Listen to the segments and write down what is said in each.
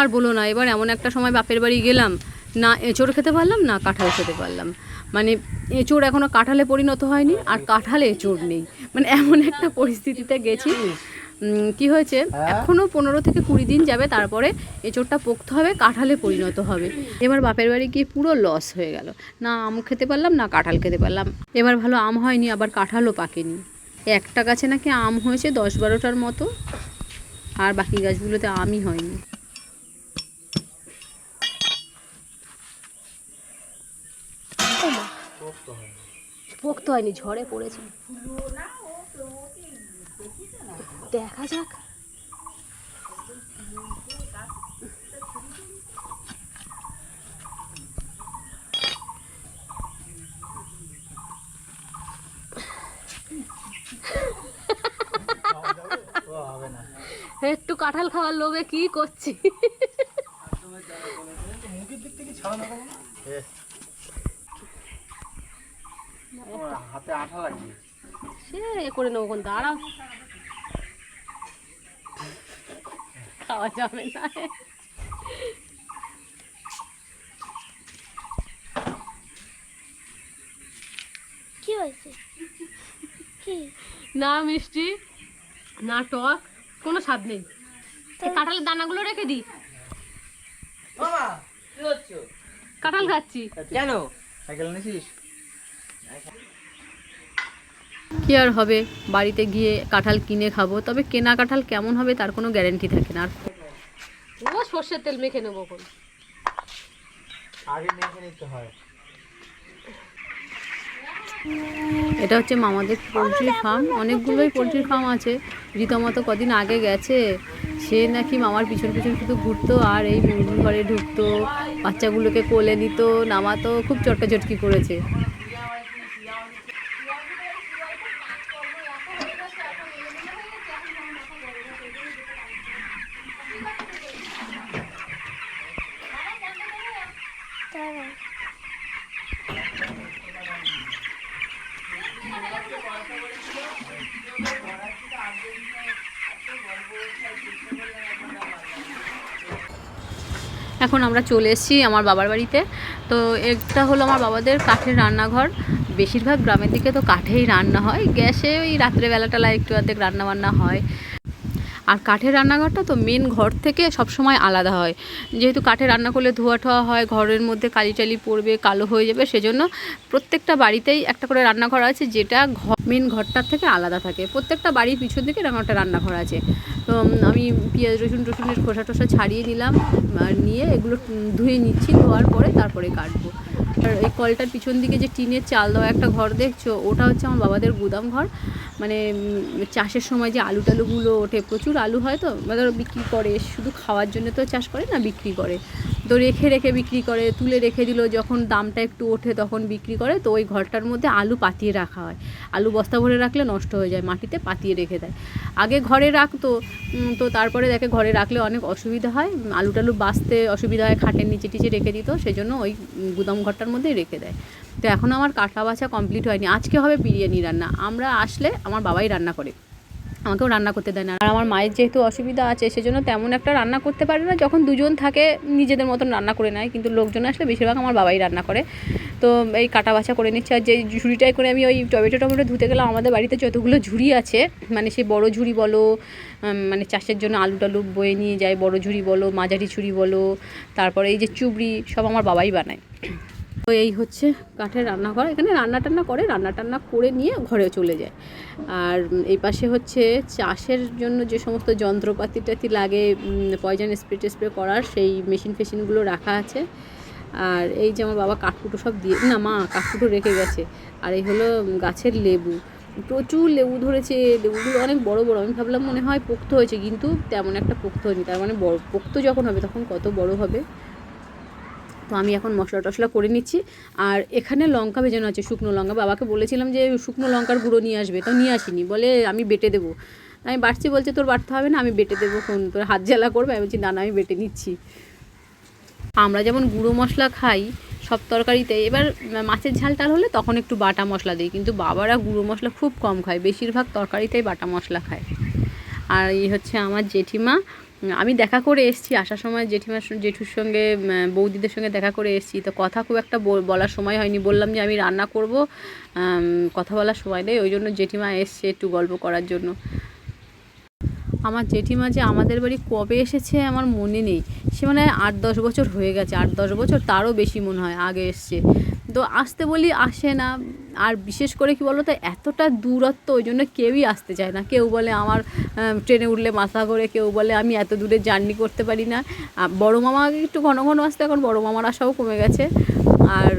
আর বলো না এবার এমন একটা সময় বাপের বাড়ি গেলাম না এঁচড় খেতে পারলাম না কাঁঠাল খেতে পারলাম। মানে এঁচড় এখনও কাঁঠালে পরিণত হয়নি আর কাঁঠালে এঁচড় নেই। মানে এমন একটা পরিস্থিতিতে গেছি। কি হয়েছে? এখনও পনেরো থেকে কুড়ি দিন যাবে তারপরে এঁচড়টা পোক্ত হবে কাঁঠালে পরিণত হবে। এবার বাপের বাড়ি গিয়ে পুরো লস হয়ে গেল। না আম খেতে পারলাম না কাঁঠাল খেতে পারলাম। এবার ভালো আম হয়নি আবার কাঁঠালও পাকেনি। একটা গাছে নাকি আম হয়েছে দশ বারোটার মতো আর বাকি গাছগুলোতে আমই হয়নি। পোক্ত হয়নি ঝড়ে পড়েছে। দেখা যাক। একটু কাঁঠাল খাওয়ার লোভে কি করছি? হাতে আঠা লাগিয়ে। সে এ করে নেব কোন দাঁড়াও। খাওয়া যাবে না। কি হয়েছে? কি? না মিষ্টি না টক কোনো স্বাদ নেই। কাঁঠালের দানাগুলো রেখে দিই কাঁঠাল খাচ্ছি। কেন? সাইকেল নিছিস কি আর হবে? বাড়িতে গিয়ে কাঁঠাল কিনে খাব। তবে কেনা কাঁঠাল কেমন হবে তার কোনো গ্যারেন্টি থাকে না। আর ও সর্ষের তেল মেখে নেব কোন আগে নিয়ে নিতে হয়। এটা হচ্ছে মামাদের পোলট্রি ফার্ম। অনেকগুলোই পোলট্রি ফার্ম আছে। রীতমতো কদিন আগে গেছে। সে নাকি মামার পিছন পিছন শুধু ঘুরতো আর এই মুরগি ঘরে ঢুকতো। বাচ্চাগুলোকে কোলে নিত নামাতো খুব চটকাচটকি করেছে দাঁড়াও এখন আমরা চলে এসেছি আমার বাবার বাড়িতে। তো এটা হলো আমার বাবাদের কাঠের রান্নাঘর। বেশিরভাগ গ্রামের দিকে তো কাঠেই রান্না হয়। গ্যাসে ওই রাত্রেবেলাটালা একটু অর্ধেক রান্নাবান্না হয়। আর কাঠের রান্নাঘরটা তো মেন ঘর থেকে সবসময় আলাদা হয়। যেহেতু কাঠে রান্না করলে ধোয়া ঠোয়া হয়, ঘরের মধ্যে কালি টালি পড়বে, কালো হয়ে যাবে, সেজন্য প্রত্যেকটা বাড়িতেই একটা করে রান্নাঘর আছে যেটা ঘর মেন ঘরটার থেকে আলাদা থাকে। প্রত্যেকটা বাড়ির পিছন দিকে এরকম একটা রান্নাঘর আছে। তো আমি পেঁয়াজ, রসুন টসুনের খোসা টোসা ছাড়িয়ে নিলাম নিয়ে এগুলো ধুয়ে নিচ্ছি, ধোয়ার পরে তারপরে কাটবো। আর এই কলটার পিছন দিকে যে টিনের চাল দেওয়া একটা ঘর দেখছ, ওটা হচ্ছে আমার বাবাদের গুদাম ঘর। মানে চাষের সময় যে আলু টালুগুলো ওঠে, প্রচুর আলু হয় তো ধরো বিক্রি করে, শুধু খাওয়ার জন্য তো চাষ করে না, বিক্রি করে। তো রেখে রেখে বিক্রি করে, তুলে রেখে দিল, যখন দামটা একটু ওঠে তখন বিক্রি করে, তো ওই ঘরটার মধ্যে আলু পাতিয়ে রাখা হয়। আলু বস্তা ভরে রাখলে নষ্ট হয়ে যায়, মাটিতে পাতিয়ে রেখে দেয়। আগে ঘরে রাখতো তো তারপরে দেখে ঘরে রাখলে অনেক অসুবিধা হয় আলু টালু বাঁচতে অসুবিধা হয়, খাটের নিচে টিচে রেখে দিত, সেজন্য ওই গুদাম ঘরটার মধ্যেই রেখে দেয়। তো এখন আমার কাটা বাছা কমপ্লিট হয়নি। আজকে হবে বিরিয়ানি রান্না। আমরা আসলে আমার বাবাই রান্না করে। আমাকেও রান্না করতে দেয় না। আর আমার মায়ের যেহেতু অসুবিধা আছে, সেজন্য তেমন একটা রান্না করতে পারে না। যখন দুজন থাকে, নিজেদের মতন রান্না করে নেয়। কিন্তু লোকজন আসলে বেশিরভাগ আমার বাবাই রান্না করে। তো এই কাটা বাছা করে নিচ্ছে। আর যে ঝুড়িটাই করে আমি ওই টমেটো টমেটো ধুতে গেলাম, আমাদের বাড়িতে যতগুলো ঝুড়ি আছে মানে সেই বড় ঝুড়ি বলো মানে চাষের জন্য আলু টালু বয়ে নিয়ে যায়, বড় ঝুড়ি বলো, মাঝারি ঝুড়ি বলো, তারপরে এই যে চুবড়ি, সব আমার বাবাই বানায়। তো এই হচ্ছে কাঠের রান্নাঘর। এখানে রান্না টান্না করে, রান্না টান্না করে নিয়ে ঘরে চলে যায়। আর এই পাশে হচ্ছে চাষের জন্য যে সমস্ত যন্ত্রপাতি টাতি লাগে পয়জন স্প্রে টেস্প্রে করার সেই মেশিন ফেশিনগুলো রাখা আছে। আর এই যে আমার বাবা কাঠকুটো সব দিয়ে, না মা কাঠকুটো রেখে গেছে। আর এই হলো গাছের লেবু। প্রচুর লেবু ধরেছে, লেবুগুলো অনেক বড় বড়। আমি ভাবলাম মনে হয় পোক্ত হয়েছে, কিন্তু তেমন একটা পোক্ত হয়নি। তার মানে বড়, পোক্ত যখন হবে তখন কত বড় হবে? তো আমি এখন মশলা টশলা করে নিচ্ছি। আর এখানে লঙ্কা ভেজানো আছে, শুকনো লঙ্কা। বাবাকে বলেছিলাম যে শুকনো লঙ্কার গুঁড়ো নিয়ে আসবে, তো নিয়ে আসিনি। বলে আমি বেটে দেবো। আমি বাড়ছি বলছে, তোর বাড়তে হবে না, আমি বেটে দেবো কোন তোর হাত জ্বালা করবে। আমি বলছি, না না, আমি বেটে নিচ্ছি। আমরা যেমন গুঁড়ো মশলা খাই সব তরকারিতে, এবার মাছের ঝাল টাল হলে তখন একটু বাটা মশলা দিই। কিন্তু বাবারা গুঁড়ো মশলা খুব কম খায়, বেশিরভাগ তরকারিতেই বাটা মশলা খায়। আর এই হচ্ছে আমার জেঠিমা আমি দেখা করে এসেছি, আসার সময় জেঠিমার জেঠুর সঙ্গে বৌদিদের সঙ্গে দেখা করে এসেছি। তো কথা খুব একটা বল- বলার সময় হয়নি। বললাম যে, আমি রান্না করব কথা বলার সময় নেই। ওই জন্য জেঠিমা এসছে একটু গল্প করার জন্য। আমার জেঠিমা যে আমাদের বাড়ি কবে এসেছে আমার মনে নেই। সে মানে আট দশ বছর হয়ে গেছে, আট দশ বছর তারও বেশি মনে হয়, আগে এসছে। তো আসতে বলি আসে না। আর বিশেষ করে কি বলো তো এতটা দূরত্ব ওই জন্য কেউই আসতে চায় না। কেউ বলে আমার ট্রেনে উঠলে মাথা করে কেউ বলে আমি এত দূরে জার্নি করতে পারি না। বড়ো মামা একটু ঘন ঘন আসতে, এখন বড়ো মামার আসাও কমে গেছে। আর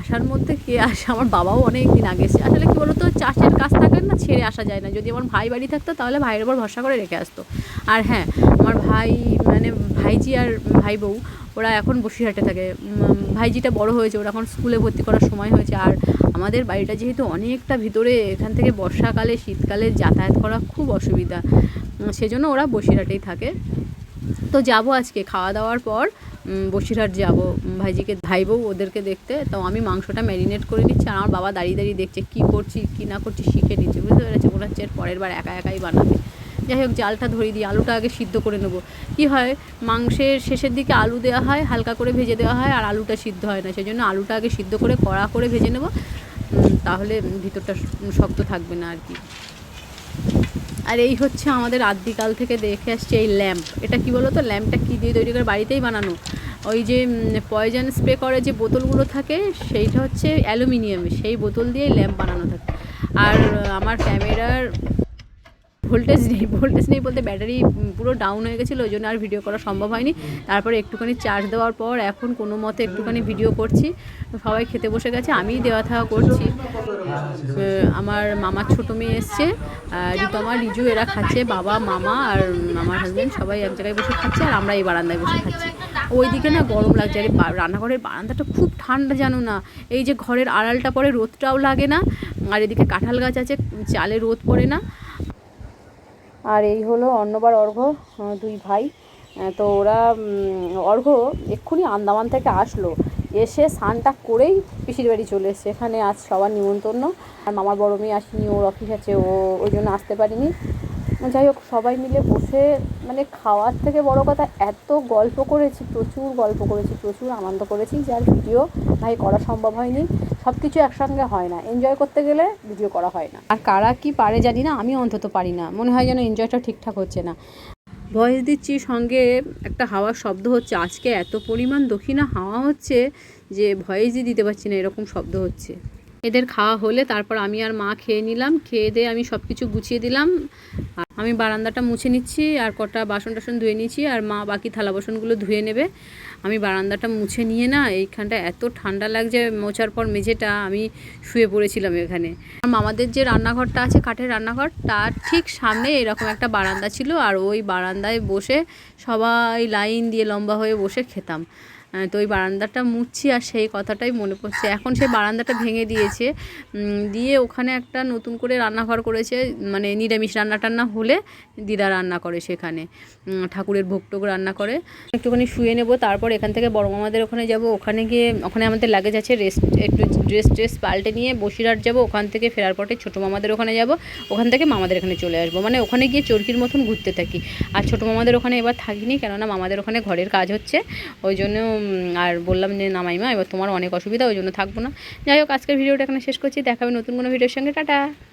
আসার মধ্যে কে, আসে আমার বাবাও অনেক দিন আগে এসেছে আসলে কি বলতো, চাষের কাজ থাকে না, ছেড়ে আসা যায় না। যদি আমার ভাই বাড়ি থাকতো, তাহলে ভাইয়ের উপর ভরসা করে রেখে আসতো। আর হ্যাঁ আমার ভাই মানে ভাইজি আর ভাই বউ ওরা এখন বসিরহাটে থাকে। ভাইজিটা বড় হয়েছে, ওরা এখন স্কুলে ভর্তি করার সময় হয়েছে। আর আমাদের বাড়িটা যেহেতু অনেকটা ভিতরে, এখান থেকে বর্ষাকালে, শীতকালে যাতায়াত করা খুব অসুবিধা। সেজন্য ওরা বসিরহাটেই থাকে। তো যাব আজকে, খাওয়া দাওয়ার পর বসিরহাট যাব। ভাইজিকে ভাই বউ ওদেরকে দেখতে। তো আমি মাংসটা ম্যারিনেট করে নিচ্ছি, আর আমার বাবা দাঁড়িয়ে দাঁড়িয়ে দেখছে, কী করছি, কী না করছি, শিখে নিচ্ছে, বুঝতে পেরেছে? মনে হচ্ছে পরের বার একা একাই বানাবে। যাই হোক, জালটা ধরিয়ে দিই, আলুটা আগে সিদ্ধ করে নেব। কী হয়, মাংসের শেষের দিকে আলু দেওয়া হয়, হালকা করে ভেজে দেওয়া হয়, আর আলুটা সিদ্ধ হয় না। সেই জন্য আলুটা আগে সিদ্ধ করে, কড়া করে ভেজে নেব। তাহলে ভিতরটা শক্ত থাকবে না আর কি। আর এই হচ্ছে আমাদের আদ্যিকাল থেকে দেখে আসছে এই ল্যাম্প। এটা কি বলো তো ল্যাম্পটা কী দিয়ে তৈরি করে? বাড়িতেই বানানো। ওই যে পয়জন স্প্রে করে যে বোতলগুলো থাকে, সেইটা হচ্ছে অ্যালুমিনিয়াম। সেই বোতল দিয়েই ল্যাম্প বানানো থাকে। আর আমার ক্যামেরার ভোল্টেজ নেই ভোল্টেজ নেই বলতে ব্যাটারি পুরো ডাউন হয়ে গেছিল, ওই জন্য আর ভিডিও করা সম্ভব হয়নি। তারপরে একটুখানি চার্জ দেওয়ার পর এখন কোনো মতে একটুখানি ভিডিও করছি। সবাই খেতে বসে গেছে, আমিই দেওয়া থাকা করছি। আমার মামার ছোটো মেয়ে এসছে রিতমা, রিজু, এরা খাচ্ছে, বাবা, মামা আর আমার হাজব্যান্ড সবাই এক জায়গায় বসে খাচ্ছে আর আমরা এই বারান্দায় বসে খাচ্ছি। ওইদিকে না গরম লাগছে, আর রান্নাঘরের বারান্দাটা খুব ঠান্ডা জানো না। এই যে ঘরের আড়ালটা পরে রোদটাও লাগে না, আর এদিকে কাঁঠাল গাছ আছে, চালে রোদ পড়ে না। আর এই হলো অন্নবার অর্ঘ্য দুই ভাই। তো ওরা অর্ঘ্য অর্ঘ এক্ষুনি আন্দামান থেকে আসলো। এসে স্নানটা করেই পিসির বাড়ি চলে এসছে। এখানে আজ সবার নিমন্ত্রণ। আর মামার বড় মেয়ে আসেনি, ওর অফিস আছে, ও ওই জন্য আসতে পারিনি। যাই হোক, সবাই মিলে বসে মানে খাওয়ার থেকে বড় কথা, এত গল্প করেছি, প্রচুর গল্প করেছি, প্রচুর আনন্দ করেছি যার ভিডিও ভাই করা সম্ভব হয়নি। সব কিছু একসঙ্গে হয় না। এনজয় করতে গেলে ভিডিও করা হয় না। আর কারা কি পারে জানি না, আমি অন্তত পারি না। মনে হয় যেন এনজয়টা ঠিকঠাক হচ্ছে না। ভয়েস দিচ্ছি সঙ্গে একটা হাওয়ার শব্দ হচ্ছে। আজকে এত পরিমাণ দক্ষিণা হাওয়া হচ্ছে যে ভয়েসই দিতে পারছি না, এরকম শব্দ হচ্ছে। এদের খাওয়া হলে তারপর আমি আর মা খেয়ে নিলাম, খেয়ে দিয়ে আমি সব কিছু গুছিয়ে দিলাম। আমি বারান্দাটা মুছে নিচ্ছি আর কটা বাসন টাসন ধুয়ে নিচ্ছি আর মা বাকি থালা বাসনগুলো ধুয়ে নেবে। আমি বারান্দাটা মুছে নিয়ে না এইখানটা এত ঠান্ডা লাগছে মোছার পর মেঝেটা, আমি শুয়ে পড়েছিলাম এখানে। আর মামাদের যে রান্নাঘরটা আছে, কাঠের রান্নাঘর, তার ঠিক সামনে এরকম একটা বারান্দা ছিল আর ওই বারান্দায় বসে সবাই লাইন দিয়ে লম্বা হয়ে বসে খেতাম। তো ওই বারান্দাটা মুছছি আর সেই কথাটাই মনে পড়ছে। এখন সেই বারান্দাটা ভেঙে দিয়েছে। দিয়ে ওখানে একটা নতুন করে রান্নাঘর করেছে। মানে নিরামিষ রান্না টান্না হলে দিদা রান্না করে সেখানে। ঠাকুরের ভোগ টোগ রান্না করে। একটুখানি শুয়ে নেব, তারপর এখান থেকে বড় মামাদের ওখানে যাব। ওখানে গিয়ে, ওখানে আমাদের লাগেজ আছে রেস্ট একটু ড্রেস ট্রেস পাল্টে নিয়ে বসিরহাট যাব। ওখান থেকে ফেরার পথে ছোটো মামাদের ওখানে যাব। ওখান থেকে মামাদের এখানে চলে আসব। মানে ওখানে গিয়ে চরকির মতন ঘুরতে থাকি। আর ছোটো মামাদের ওখানে এবার থাকিনি, কেননা মামাদের ওখানে ঘরের কাজ হচ্ছে। ওই জন্য আর বললাম যে, না মাইমা, এবার তোমার অনেক অসুবিধা, ওই জন্য থাকব না। যাই হোক, আজকের ভিডিওটা এখানে শেষ করছি। দেখাবে নতুন কোনো ভিডিওর সঙ্গে। টাটা!